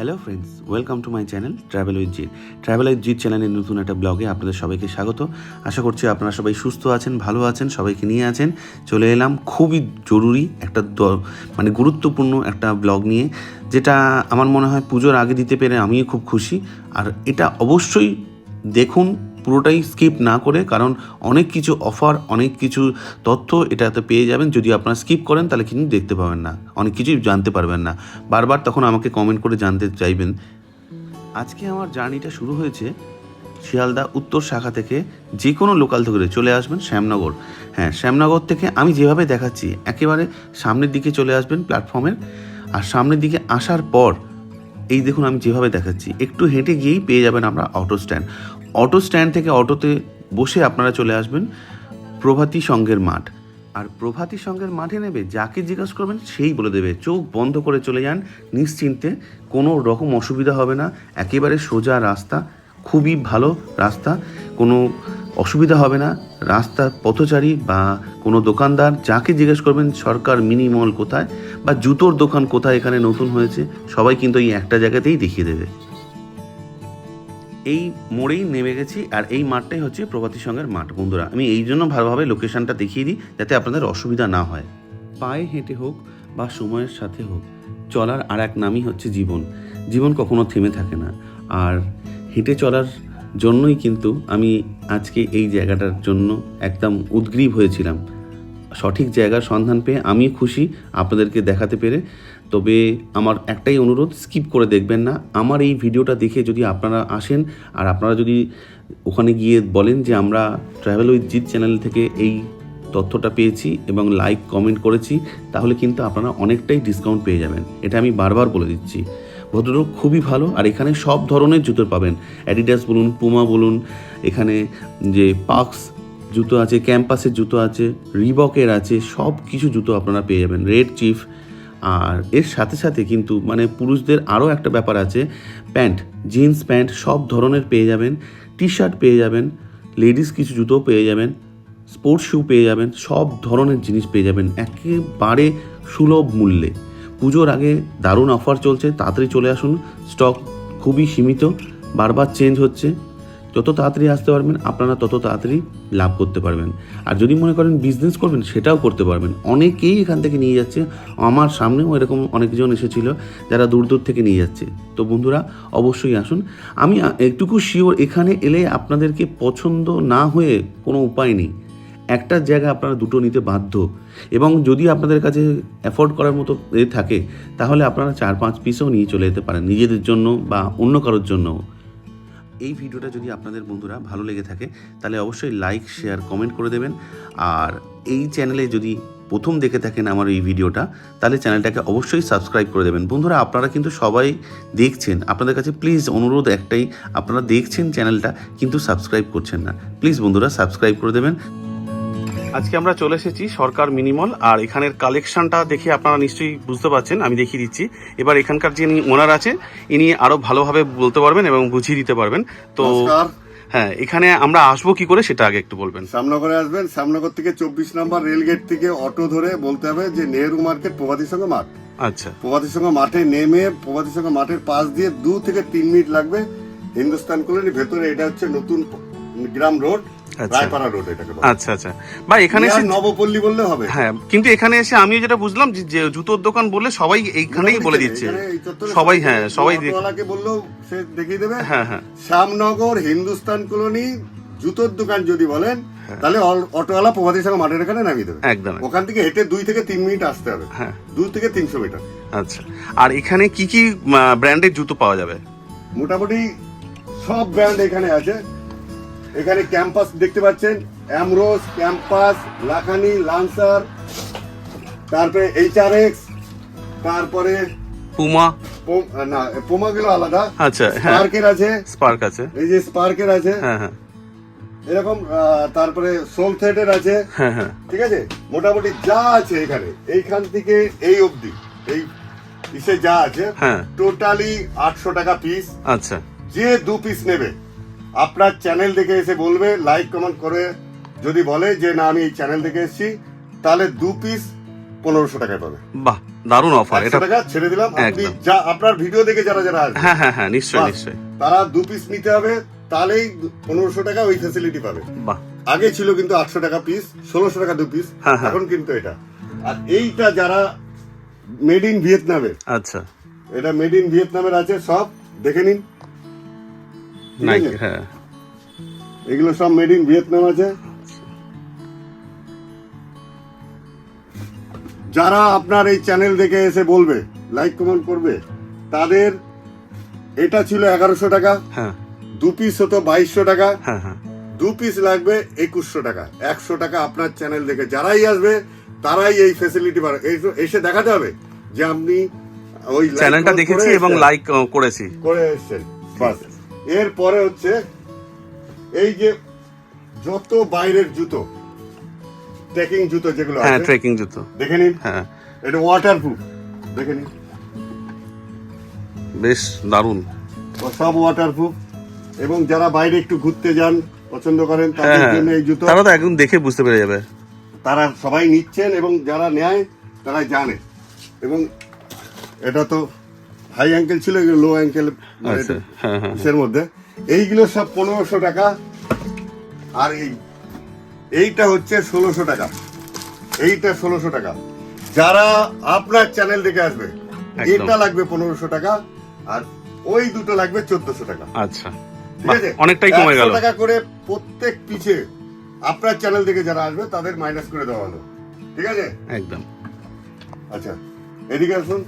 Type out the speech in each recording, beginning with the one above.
Hello friends welcome to my channel travel with Jeet travel with Jeet চ্যানেলের নতুন একটা ব্লগে আপনাদের সবাইকে স্বাগত। আশা করছি আপনারা সবাই সুস্থ আছেন, ভালো আছেন, সবাইকে নিয়ে আছেন। চলে এলাম খুবই জরুরি একটা মানে গুরুত্বপূর্ণ একটা ব্লগ নিয়ে, যেটা আমার মনে হয় পুজোর আগে দিতে পেরে আমিও খুব খুশি। আর এটা অবশ্যই দেখুন পুরোটাই স্কিপ না করে, কারণ অনেক কিছু অফার অনেক কিছু তথ্য এটাতে পেয়ে যাবেন। যদি আপনারা স্কিপ করেন, তাহলে কিন্তু দেখতে পাবেন না। অনেক কিছুই জানতে পারবেন না। বারবার তখন আমাকে কমেন্ট করে জানতে চাইবেন। আজকে আমার জার্নিটা শুরু হয়েছে শিয়ালদা উত্তর শাখা থেকে যে কোনো লোকাল থেকে চলে আসবেন, শ্যামনগর। হ্যাঁ শ্যামনগর থেকে আমি যেভাবে দেখাচ্ছি, একেবারে সামনের দিকে চলে আসবেন প্ল্যাটফর্মের আর সামনের দিকে আসার পর, এই দেখুন আমি যেভাবে দেখাচ্ছি, একটু হেঁটে গিয়েই পেয়ে যাবেন আমরা অটো স্ট্যান্ড অটো স্ট্যান্ড থেকে অটোতে বসে আপনারা চলে আসবেন প্রভাতী সংঘের মাঠ। আর প্রভাতী সংঘের মাঠে নেবে, যাকে জিজ্ঞাসা করবেন সেই বলে দেবে, চোখ বন্ধ করে চলে যান, নিশ্চিন্তে কোনো রকম অসুবিধা হবে না, একেবারে সোজা রাস্তা, খুবই ভালো রাস্তা, কোনো অসুবিধা হবে না রাস্তার পথচারী বা কোনো দোকানদার, যাকে জিজ্ঞেস করবেন সরকার মিনি মল কোথায় বা জুতোর দোকান কোথায় এখানে নতুন হয়েছে, সবাই কিন্তু এই একটা জায়গাতেই দেখিয়ে দেবে। এই মোড়েই নেমে গেছি আর এই মাঠটাই হচ্ছে প্রভাতী সংঘের মাঠ। বন্ধুরা, আমি এই জন্য ভালোভাবে লোকেশনটা দেখিয়ে দিই যাতে আপনাদের অসুবিধা না হয়। পায়ে হেঁটে হোক বা সময়ের সাথে হোক, চলার আর এক নামই হচ্ছে জীবন। জীবন কখনো থেমে থাকে না। আর হেঁটে চলার জন্যই কিন্তু আমি আজকে এই জায়গাটার জন্য একদম উদ্গ্রীব হয়েছিলাম। সঠিক জায়গার সন্ধান পেয়ে আমি খুশি, আপনাদেরকে দেখাতে পেরে। তবে আমার একটাই অনুরোধ স্কিপ করে দেখবেন না। আমার এই ভিডিওটা দেখে যদি আপনারা আসেন, আর আপনারা যদি ওখানে গিয়ে বলেন যে আমরা ট্রাভেল উইথ জিৎ চ্যানেল থেকে এই তথ্যটা পেয়েছি এবং লাইক কমেন্ট করেছি, তাহলে কিন্তু আপনারা অনেকটাই ডিসকাউন্ট পেয়ে যাবেন। এটা আমি বারবার বলে দিচ্ছি। ভদ্রলোক খুবই ভালো, আর এখানে সব ধরনের জুতো পাবেন। অ্যাডিডাস বলুন পুমা বলুন, এখানে যে পাক্স জুতো আছে ক্যাম্পাসের জুতো আছে রিবকের আছে সব কিছু জুতো আপনারা পেয়ে যাবেন। রেড চিফ আর এর সাথে সাথে কিন্তু মানে পুরুষদের আরও একটা ব্যাপার আছে, প্যান্ট, জিন্স প্যান্ট সব ধরনের পেয়ে যাবেন টি শার্ট পেয়ে যাবেন, লেডিস কিছু জুতো পেয়ে যাবেন, স্পোর্টস শ্যু পেয়ে যাবেন, সব ধরনের জিনিস পেয়ে যাবেন একেবারে সুলভ মূল্যে। পুজোর আগে দারুণ অফার চলছে, তাড়াতাড়ি চলে আসুন, স্টক খুবই সীমিত, বারবার চেঞ্জ হচ্ছে। যত তাড়াতাড়ি আসতে পারবেন, আপনারা তত তাড়াতাড়ি লাভ করতে পারবেন। আর যদি মনে করেন বিজনেস করবেন, সেটাও করতে পারবেন। অনেকেই এখান থেকে নিয়ে যাচ্ছে। আমার সামনেও এরকম অনেকজন এসেছিল, যারা দূর দূর থেকে নিয়ে যাচ্ছে। তো বন্ধুরা, অবশ্যই আসুন। আমি একটুকু শিওর এখানে এলে আপনাদেরকে পছন্দ না হয়ে কোনো উপায় নেই। একটা জায়গা আপনারা দুটো নিতে বাধ্য। এবং যদি আপনাদের কাছে অ্যাফোর্ড করার মতো এ থাকে, তাহলে আপনারা চার পাঁচ পিসও নিয়ে চলে যেতে পারেন। নিজেদের জন্য বা অন্য কারোর জন্য এই ভিডিওটা যদি আপনাদের বন্ধুরা ভালো লেগে থাকে, তাহলে অবশ্যই লাইক শেয়ার কমেন্ট করে দেবেন। আর এই চ্যানেলে যদি প্রথম দেখে থাকেন আমার এই ভিডিওটা, তাহলে চ্যানেলটাকে অবশ্যই সাবস্ক্রাইব করে দেবেন। বন্ধুরা, আপনারা কিন্তু সবাই দেখছেন। আপনাদের কাছে প্লিজ অনুরোধ একটাই, আপনারা দেখছেন চ্যানেলটা কিন্তু সাবস্ক্রাইব করছেন না। প্লিজ বন্ধুরা সাবস্ক্রাইব করে দেবেন। আজকে আমরা চলে এসেছি সরকার মিনিমল আর এখানের কালেকশনটা দেখে আপনারা নিশ্চয়ই বুঝতে পারছেন আমি দেখিয়ে দিচ্ছি। এবার এখানকার যিনি ওনার আছে ইনি আরও ভালোভাবে বলতে পারবেন এবং বুঝিয়ে দিতে পারবেন। তো হ্যাঁ এখানে আমরা আসব কি করে সেটা আগে একটু বলবেন। শ্যামনগরে আসবেন শ্যামনগর থেকে চব্বিশ নম্বর রেল গেট থেকে অটো ধরে বলতে হবে যে নেহেরু মার্কেট প্রভাতির সঙ্গে মাঠ। আচ্ছা। প্রভাতির সঙ্গে মাঠে নেমে প্রভাতির সঙ্গে মাঠের পাশ দিয়ে দু থেকে তিন মিনিট লাগবে হিন্দুস্তান কলোনি ভেতরে এটা হচ্ছে নতুন গ্রাম রোড। রায়পাড়া রোড এটাকে আচ্ছা আচ্ছা। বা এখানে এসে নবপল্লী বললে হবে। হ্যাঁ কিন্তু এখানে এসে আমিও যেটা বুঝলাম যে- জুতোর দোকান বলে সবাই এইখানেই বলে দিচ্ছে। সবাই হ্যাঁ সবাই অটোওয়ালাকে সে দেখিয়ে দেবে। হ্যাঁ হ্যাঁ। শ্যামনগর হিন্দুস্তান কলোনি জুতোর দোকান যদি বলেন তাহলে অল- অটোওয়ালা প্রভাতির সঙ্গে মাঠের এখানে নামিয়ে দেবে। একদম ওখান থেকে হেঁটে দুই থেকে তিন মিনিট আসতে হবে। হ্যাঁ। দুই থেকে তিনশো মিটার। আচ্ছা। আর এখানে কি কি ব্র্যান্ডের জুতো পাওয়া যাবে? মোটামুটি সব ব্র্যান্ড এখানে আছে। এখানে ক্যাম্পাস দেখতে পাচ্ছেন অ্যামরোস ক্যাম্পাস লাখানি লান্সার তারপরে এইচ আর এক্স তারপরে পুমা পোম- না পোমা গুলো আলাদা। আচ্ছা হ্যাঁ। স্পার্কের আছে। স্পার্ক আছে। এই যে স্পার্কের আছে। হ্যাঁ হ্যাঁ। এরকম তারপরে সোল থ্রেডের আছে। হ্যাঁ হ্যাঁ। ঠিক আছে? মোটামুটি যা আছে এখানে এইখান থেকে এই অবধি এই ইসে যা আছে হ্যাঁ। টোটালি আটশো টাকা পিস আচ্ছা। যে দু পিস নেবে আপনার চ্যানেল দেখে এসে বলবে লাইক কমেন্ট করে যদি বলে যে না আমি এই চ্যানেল দেখে এসেছি তাহলে দু পিস পনেরোশো টাকায় পাবে। বাহ দারুণ অফার এটা টাকা ছেড়ে দিলাম। আপনি যা আপনার ভিডিও দেখে যারা যারা আসবে হ্যাঁ হ্যাঁ হ্যাঁ নিশ্চয়ই। নিশ্চয়ই। তারা দু পিস নিতে হবে তাহলেই পনেরোশো টাকা ওই ফেসিলিটি পাবে। বাহ। আগে ছিল কিন্তু আটশো টাকা পিস ষোলোশো টাকা দু পিস হ্যাঁ, হ্যাঁ। এখন কিন্তু এটা। আর এইটা যারা মেড ইন ভিয়েতনামের আচ্ছা। এটা মেড ইন ভিয়েতনামের আছে সব দেখে নিন। নাইকি হ্যাঁ। এগুলো সব মেড ইন ভিয়েতনাম আছে। যারা আপনার এই চ্যানেল দেখে এসে বলবে লাইক কমেন্ট করবে তাদের এটা ছিল এগারোশো টাকা হ্যাঁ। দু পিস হতো বাইশশো টাকা হ্যাঁ হ্যাঁ। দু পিস লাগবে একুশশো টাকা একশো টাকা আপনার চ্যানেল দেখে। যারাই আসবে তারাই এই ফেসিলিটি পাবে এসে দেখাতে হবে যে আপনি ওই চ্যানেলটা দেখেছি এবং লাইক করেছি। করে এসছেন। বাস। এরপরে হচ্ছে এই যে যত বাইরের জুতো ট্রেকিং জুতো যেগুলো হ্যাঁ ট্রেকিং জুতো। দেখে নিন। হ্যাঁ। এটা ওয়াটারপ্রুফ দেখে নিন। বেশ দারুণ। সব ওয়াটারপ্রুফ এবং যারা বাইরে একটু ঘুরতে যান পছন্দ করেন হ্যাঁ তাদের হ্যাঁ জন্য এই জুতো। তারা তো একদম দেখে বুঝতে পেরে যাবে। তারা সবাই নিচ্ছেন এবং যারা নেয় তারা জানে। এবং এটা তো হাই অ্যাঙ্কেল ছিল এগুলো লো অ্যাঙ্কেল এর মধ্যে। এইগুলো সব পনেরোশো টাকা। আর এই এইটা হচ্ছে ষোলোশো টাকা। এইটা ষোলোশো টাকা। যারা আপনার চ্যানেল দেখে আসবে এটা লাগবে পনেরোশো টাকা আর ওই দুটো লাগবে চোদ্দশো টাকা। আচ্ছা। ঠিক আছে? অনেকটাই কমে গেল। টাকা করে প্রত্যেক পিছে আপনার চ্যানেল থেকে যারা আসবে তাদের মাইনাস করে দেওয়া হলো। ঠিক আছে? একদম। আচ্ছা এদিকে আসুন।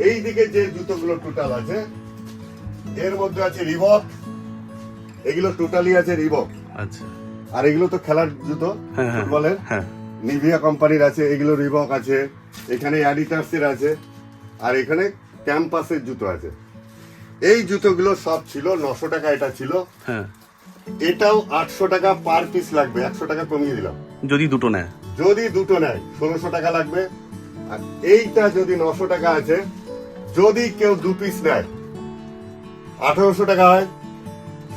এই দিকে যে জুতোগুলো টোটাল আছে এর মধ্যে আছে রিবক এগুলো টোটালি আছে রিবক। আচ্ছা। আর এগুলো তো খেলার জুতো হ্যাঁ হ্যাঁ। ফুটবলের। হ্যাঁ। নিভিয়া কোম্পানির আছে এগুলো রিবক আছে এখানে অ্যাডিটাসের আছে আর এখানে ক্যাম্পাসের জুতো আছে। এই জুতোগুলো সব ছিল নশো টাকা এটা ছিল। হ্যাঁ। এটাও আটশো টাকা পার পিস লাগবে একশো টাকা কমিয়ে দিলাম। যদি দুটো নেয়। যদি দুটো নেয় ষোলোশো টাকা লাগবে। আর এইটা যদি নশো টাকা আছে যদি কেউ দু পিস নেয় আঠারোশো টাকা হয়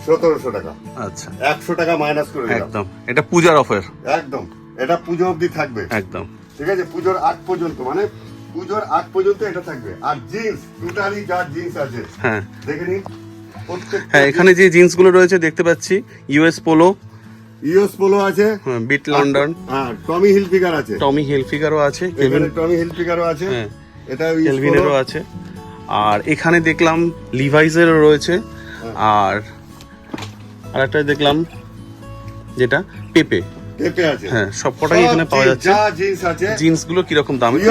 সতেরোশো টাকা। আচ্ছা। একশো টাকা মাইনাস করে একদম। এটা পূজার অফার একদম। এটা পুজো অবধি থাকবে। একদম। ঠিক আছে? পুজোর আগ পর্যন্ত মানে পুজোর আগ পর্যন্ত এটা থাকবে। আর জিন্স টোটালি যা জিন্স আছে হ্যাঁ। দেখে নিন। হ্যাঁ এখানে যে জিন্সগুলো রয়েছে দেখতে পাচ্ছি। ইউএস পোলো ইওস পোলো আছে। বিট লন্ডন হ্যাঁ টমি হিল ফিগার আছে। টমি হিলফিগারও আছে কেভিন টমি হিল ফিগারও আছে। হ্যাঁ। এটা কেলভিনেরও আছে। আর এখানে দেখলাম লিভাইজেরও রয়েছে। আর আরেকটা দেখলাম যেটা পেপে পেপে আছে। হ্যাঁ সবকটাই এখানে পাওয়া যাচ্ছে। যা জিন্স আছে।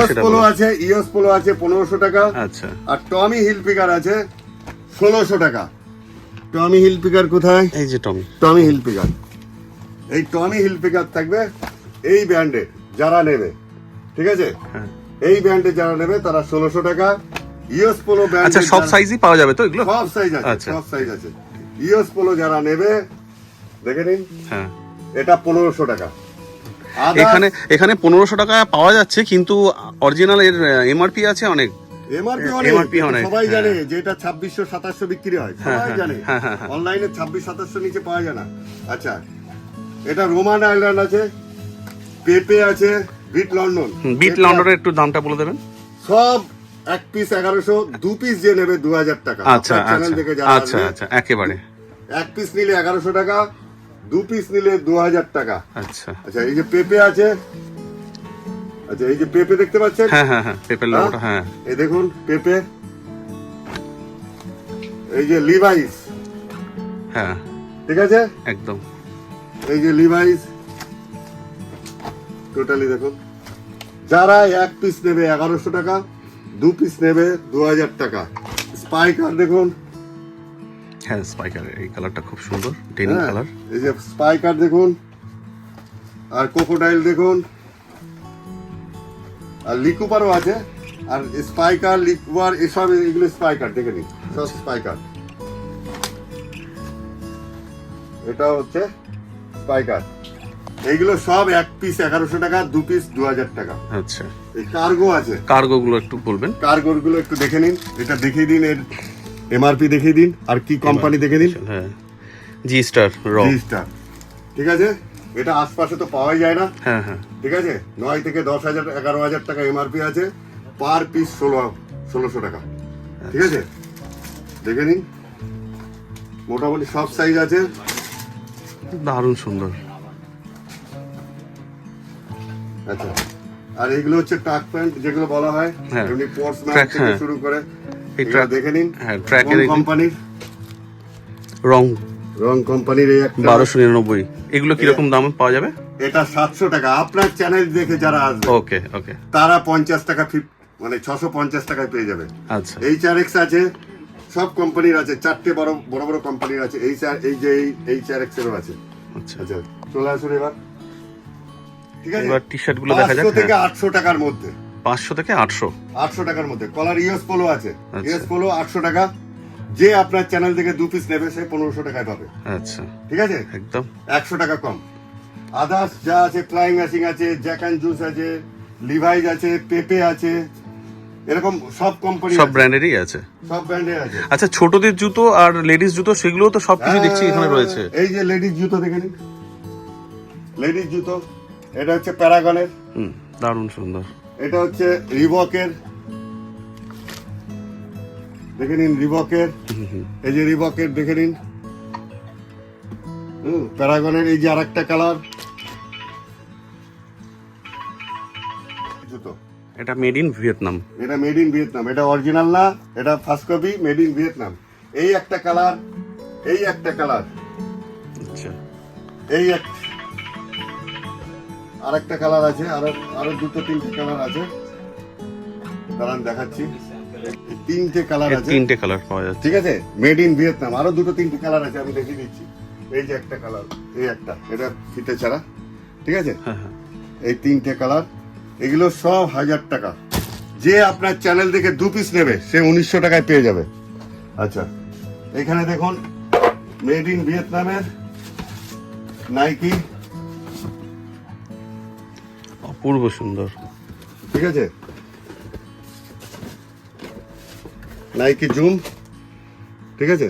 সেটা পোলো আছে ইওস পোলো আছে টাকা। আচ্ছা। আর টমি হিল ফিগার আছে ষোলোশো টাকা। টমি হিল ফিগার কোথায়? এই যে টমি টমি হিল ফিগার এই টমি হিল ফিগার থাকবে এই ব্র্যান্ডে যারা নেবে। ঠিক আছে? হ্যাঁ। এই ব্র্যান্ডে যারা নেবে তারা ষোলোশো টাকা। ইওস পোলো ব্র্যান্ড আচ্ছা সব সাইজই পাওয়া যাবে তো এগুলো? সব সাইজ আছে আচ্ছা। সব সাইজ আছে। ইওস পোলো যারা নেবে দেখে নিন। হ্যাঁ। এটা পনেরোশো টাকা। এখানে এখানে পনেরোশো টাকা পাওয়া যাচ্ছে কিন্তু অরিজিনাল এর এমআরপি আছে অনেক। এমআরপি এ- অনেক। সবাই হ্যাঁ। জানে যে এটা ছাব্বিশশো সাতাশশো বিক্রি হয়। হ্যাঁ, সবাই হ্যাঁ, জানে। হ্যাঁ, হ্যাঁ, হ্যাঁ। অনলাইনে ছাব্বিশ সাতাশশো নিচে পাওয়া যায় না। আচ্ছা এটা রোমান আইল্যান্ড আছে পেপে আছে বিট লন্ডন বিট লন্ডনের একটু দামটা বলে দেবেন। সব এক পিস এগারোশো দু পিস যে নেবে দু হাজার টাকা। আচ্ছা চ্যানেল থেকে যারা আচ্ছা আচ্ছা একেবারে। এক পিস নিলে এগারোশো টাকা দু পিস নিলে দু হাজার টাকা। আচ্ছা। আচ্ছা এই যে পেপে আছে আচ্ছা এই যে পেপে দেখতে পাচ্ছেন? হ্যাঁ হ্যাঁ হ্যাঁ পেপের লোগোটা হ্যাঁ। এই দেখুন পেপে। এই যে লিভাইস হ্যাঁ। ঠিক আছে? একদম। এই যে লিভাইস টোটালি দেখুন। যারা এক পিস নেবে এগারোশো টাকা দু পিস নেবে দু হাজার টাকা স্পাইকার দেখুন। হ্যাঁ স্পাইকার এই কালারটা খুব সুন্দর ডেনিম হ্যাঁ, কালার এই যে স্পাইকার দেখুন। আর কোকোডাইল দেখুন। আর লিকুপারও আছে। আর স্পাইকার লিকুপার এসব এগুলো স্পাইকার দেখে নিন। সব স্পাইকার এটা হচ্ছে স্পাইকার এইগুলো সব এক পিস এগারোশো টাকা দু পিস দু হাজার টাকা। আচ্ছা। এই কার্গো আছে। কার্গো গুলো একটু বলবেন। কার্গোরগুলো একটু দেখে নিন। এটা দেখিয়ে দিন এর এমআরপি দেখিয়ে দিন আর কি কোম্পানি দেখে দিন। হ্যাঁ। জি স্টার র জিনিসটা ঠিক আছে? এটা আশপাশে তো পাওয়াই যায় না। হ্যাঁ হ্যাঁ। ঠিক আছে? নয় থেকে দশ হাজার এগারো হাজার টাকা এমআরপি আছে। পার পিস ষোলো ষোলোশো টাকা। ঠিক আছে? দেখে নিন। মোটামুটি সব সাইজ আছে। দারুণ সুন্দর। আচ্ছা। আর এগুলো হচ্ছে ট্রাক প্যান্ট যেগুলো বলা হয়। এমনি স্পোর্টসম্যান Track, থেকে হ্যাঁ। শুরু করে track- দেখে নিন। হ্যাঁ, এই- কোম্পানির রং রং কোম্পানির এই একটা বারোশো নিরানব্বই। এগুলো কীরকম দামে পাওয়া যাবে? এটা সাতশো টাকা। আপনার চ্যানেল দেখে যারা আসবে ওকে ওকে। তারা পঞ্চাশ টাকা মানে ছশো পঞ্চাশ টাকায় পেয়ে যাবে। আচ্ছা। এইচ আর এক্স আছে সব কোম্পানির আছে চারটে বড় বড় বড় কোম্পানির আছে। এই চার এই যে এইচ আর এক্স এরও আছে। আচ্ছা। আচ্ছা চলে আসুন এবার। ঠিক আছে? এবার টি-শার্টগুলো দেখা যাক পাঁচশো থেকে হ্যাঁ। আটশো টাকার মধ্যে। পাঁচশো থেকে আটশো। আটশো টাকার মধ্যে। কলার ইউএস পোলো আছে। আচ্ছা। ইউএস পোলো আটশো টাকা। যে আপনার চ্যানেল থেকে দু পিস নেবে সে পনেরোশো টাকায় পাবে। আচ্ছা। ঠিক আছে? একদম। একশো টাকা কম। আদার্স যা আছে ফ্লাইং ম্যাচিং আছে জ্যাক অ্যান্ড জুস আছে লিভাইজ আছে পেপে আছে এরকম সব কোম্পানি সব ব্র্যান্ডেরই আছে। সব ব্র্যান্ডের আছে। আচ্ছা ছোটদের জুতো আর লেডিস জুতো সেগুলো তো সবকিছু দেখছি এখানে রয়েছে। হ্যাঁ, এই যে লেডিস জুতো দেখে নিন। লেডিস জুতো। এটা হচ্ছে প্যারাগনের। হুম দারুণ সুন্দর। এটা হচ্ছে রিবকের। দেখে নিন রিবকের। এই যে রিবকের দেখে নিন। হুম, প্যারাগনের এই যে আরেকটা কালার। জুতো। এটা মেড ইন ভিয়েতনাম। এটা মেড ইন ভিয়েতনাম। এটা অরিজিনাল না এটা first copy made in Vietnam. এই একটা কালার এই একটা কালার। আচ্ছা। এই এক আর একটা কালার আছে আরও আরও দুটো তিনটে কালার আছে। দাঁড়ান দেখাচ্ছি। তিনটে কালার আছে। তিনটে কালার পাওয়া যাচ্ছে। ঠিক আছে? মেড ইন ভিয়েতনাম আরও দুটো তিনটে কালার আছে আমি দেখিয়ে দিচ্ছি। এই যে একটা কালার এই একটা এটা ফিতে ছাড়া। ঠিক আছে? হ্যাঁ হ্যাঁ। এই তিনটে কালার এগুলো সব হাজার টাকা। যে আপনার চ্যানেল থেকে দু পিস নেবে সে উনিশশো টাকায় পেয়ে যাবে। আচ্ছা এখানে দেখুন মেড ইন ভিয়েতনামের নাইকি অপূর্ব সুন্দর। ঠিক আছে? নাইকি জুম ঠিক আছে?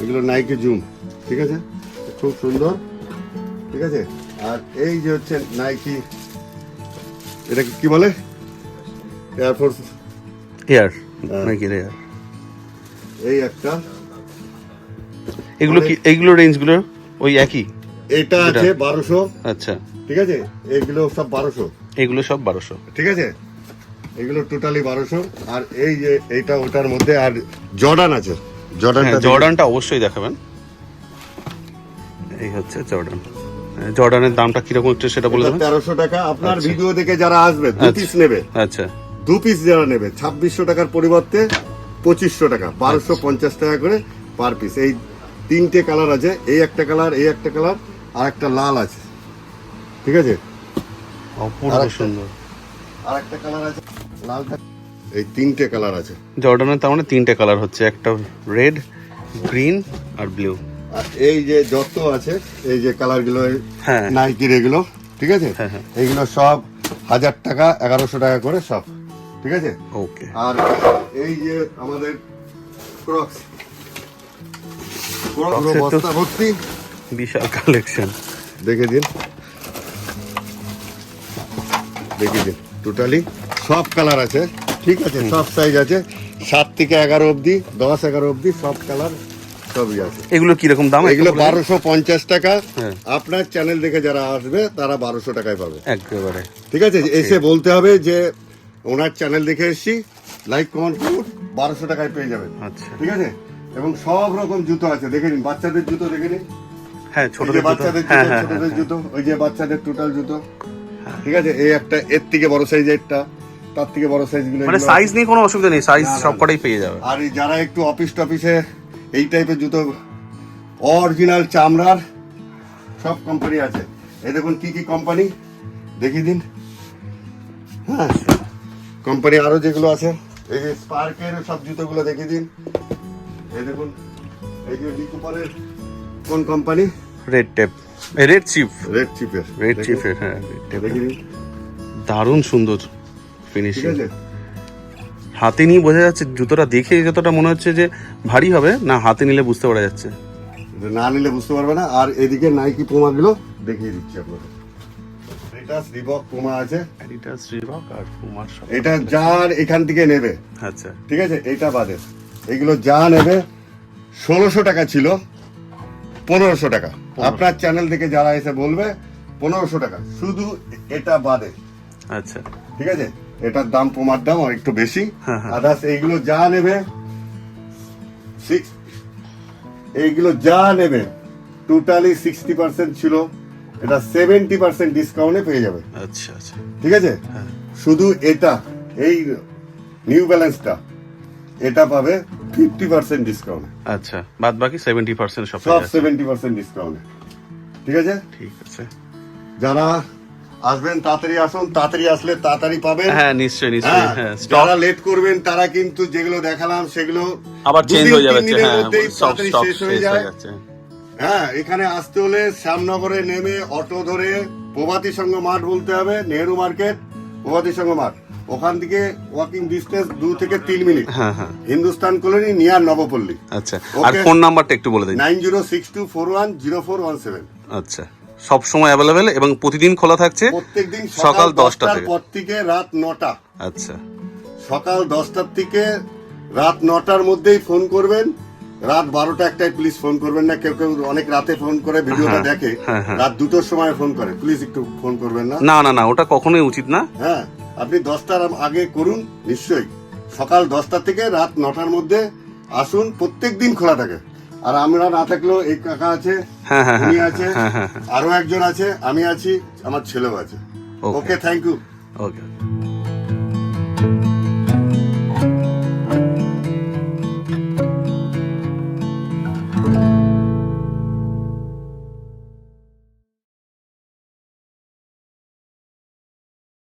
এগুলো নাইকি জুম ঠিক আছে? খুব সুন্দর। ঠিক আছে? আর এই যে হচ্ছে নাইকি এটা কি বলে? Air force air. নাকি এয়ার এই একটা। এগুলো কি এইগুলো রেঞ্জগুলো ওই একই? এটা আছে বারোশো। আচ্ছা। ঠিক আছে? এগুলো সব বারোশো। এগুলো সব বারোশো। ঠিক আছে? এগুলো টোটালি বারোশো। আর এই যে এইটা ওটার মধ্যে আর জর্ডান আছে। জর্ডানটা হ্যাঁ জর্ডানটা অবশ্যই দেখাবেন। এই হচ্ছে জর্ডান। জর্ডানের দামটা কীরকম একটু সেটা বলে দেবেন? তেরোশো টাকা। আপনার আচ্ছা। ভিডিও দেখে যারা আসবে দু আচ্ছা। পিস নেবে। আচ্ছা। দু পিস যারা নেবে ছাব্বিশশো টাকার পরিবর্তে পঁচিশশো টাকা বারোশো পঞ্চাশ টাকা করে পার পিস এই তিনটে কালার আছে এই একটা কালার এই একটা কালার আর একটা লাল আছে। ঠিক আছে? অপূর্ব। সুন্দর। আর একটা কালার আছে লাল এই তিনটে কালার আছে। জর্ডানের তার মানে তিনটে কালার হচ্ছে একটা রেড গ্রিন আর ব্লু আর এই যে যত আছে এই যে কালারগুলো হ্যাঁ। নাইকির এগুলো ঠিক আছে? হ্যাঁ, হ্যাঁ। এইগুলো সব হাজার টাকা এগারোশো টাকা করে সব। ঠিক আছে? ওকে আর এই যে আমাদের ক্রক্স ক্রক্স Crocs বস্তা ভর্তি। বিশাল কালেকশন দেখে দিন। দেখে দিন টোটালি সব কালার আছে ঠিক আছে? সব সাইজ আছে। সাত থেকে এগারো অবধি দশ এগারো অবধি সব কালার সবই আছে। এগুলো কীরকম দাম এগুলো বারোশো পঞ্চাশ টাকা। হ্যাঁ। আপনার চ্যানেল দেখে যারা আসবে তারা বারোশো টাকায় পাবে। একেবারে। ঠিক আছে? এসে বলতে হবে যে ওনার চ্যানেল দেখে এসেছি। লাইক কমেন্ট করুন বারোশো টাকায় পেয়ে যাবেন। আচ্ছা। ঠিক আছে? এবং সব রকম জুতো আছে। দেখে নিন বাচ্চাদের জুতো দেখে নিন। হ্যাঁ ছোটদের বাচ্চাদের হ্যাঁ জুতো হ্যাঁ ছোটদের হ্যাঁ, জুতো ওই যে বাচ্চাদের টোটাল জুতো। ঠিক আছে? এই একটা এর থেকে বড় সাইজ একটা তার থেকে বড় সাইজগুলো মানে সাইজ নিয়ে কোনো অসুবিধা নেই। সাইজ না, না, সব না। কটাই পেয়ে যাবে। আর যারা একটু অফিস টফিসে এই টাইপের জুতো অরিজিনাল চামড়ার সব কোম্পানি আছে। এই দেখুন কি কি কোম্পানি দেখিয়ে দিন। হ্যাঁ কোম্পানি আরও যেগুলো আছে। এই যে স্পার্কের সব জুতোগুলো দেখিয়ে দিন। এই দেখুন এই যে লিকুপারের কোন company red tape red chief red চিপের রেড চিপের হ্যাঁ। দেখিয়ে দিন। দারুণ সুন্দর ফিনিশিং হাতে নিয়ে বোঝা যাচ্ছে জুতোটা দেখে যতটা মনে হচ্ছে যে ভারী হবে না হাতে নিলে বুঝতে পারা যাচ্ছে। না নিলে বুঝতে পারবে না। আর এদিকে নাইকি পোমাগুলো দেখিয়ে দিচ্ছি আপনাদের। এটা রিবক পোমা আছে। অ্যাডিডাস রিবক আর পুমার সব এটা যার এখান থেকে নেবে। আচ্ছা। ঠিক আছে? এটা বাদে। এগুলো যা নেবে ষোলোশো টাকা ছিল পনেরোশো টাকা। আপনার চ্যানেল থেকে যারা এসে বলবে পনেরোশো টাকা। শুধু এটা বাদে। আচ্ছা। ঠিক আছে? এটার দাম পোমার দাম আর একটু বেশি। হ্যাঁ, হ্যাঁ। আদার্স এইগুলো যা নেবে সিক্স এইগুলো যা নেবে টোটালি সিক্সটি পার্সেন্ট ছিল। এটা সেভেন্টি পার্সেন্ট ডিসকাউন্টে পেয়ে যাবে। আচ্ছা আচ্ছা। ঠিক আছে? হ্যাঁ। শুধু এটা এই নিউ ব্যালেন্সটা এটা পাবে ফিফটি পার্সেন্ট ডিসকাউন্ট আচ্ছা বাদ বাকি সেভেন্টি পার্সেন্ট সব সব সেভেন্টি পার্সেন্ট ডিসকাউন্টে ঠিক আছে? ঠিক আছে। যারা আসবেন তাড়াতাড়ি আসুন তাড়াতাড়ি আসলে তাড়াতাড়ি পাবেন। হ্যাঁ নিশ্চয়ই নিশ্চয়ই হ্যাঁ, হ্যাঁ যারা লেট করবেন তারা কিন্তু যেগুলো দেখালাম সেগুলো আবার চেঞ্জ হয়ে যাবে হ্যাঁ স্টক শেষ শেষ হয়ে যায়। হয়ে এখানে আসতে হলে শ্যামনগরে নেমে অটো ধরে প্রভাতী সংঘ মাঠ বলতে হবে নেহেরু মার্কেট প্রভাতী সংঘ মাঠ। ওখান থেকে ওয়াকিং ডিস্টেন্স দু থেকে তিন মিনিট। হ্যাঁ হ্যাঁ। Hindustan colony near Nabapalli. আচ্ছা আর ফোন নাম্বারটা একটু বলে দিন। Nine zero six two four one zero four one seven. আচ্ছা সব সময় অ্যাভেলেবেল এবং প্রতিদিন খোলা থাকছে প্রত্যেকদিন সকাল সকাল দশটা দশটার থেকে। পর থেকে রাত নটা। আচ্ছা। সকাল দশটার থেকে রাত নটার মধ্যেই ফোন করবেন। রাত বারোটা একটাই প্লিজ ফোন করবেন না কেউ কেউ অনেক রাতে ফোন করে ভিডিওটা হ্যাঁ, দেখে হ্যাঁ, হ্যাঁ। রাত দুটোর সময় ফোন করে। প্লিজ একটু ফোন করবেন না? না না না ওটা কখনোই উচিত না। হ্যাঁ আপনি দশটার আগে করুন নিশ্চয়ই। সকাল দশটা থেকে রাত নটার মধ্যে আসুন প্রত্যেক দিন খোলা থাকে। আর আমরা না থাকলেও এই কাকা আছে উনি আছে। আরও একজন আছে আমি আছি আমার ছেলেও আছে। Okay thank you okay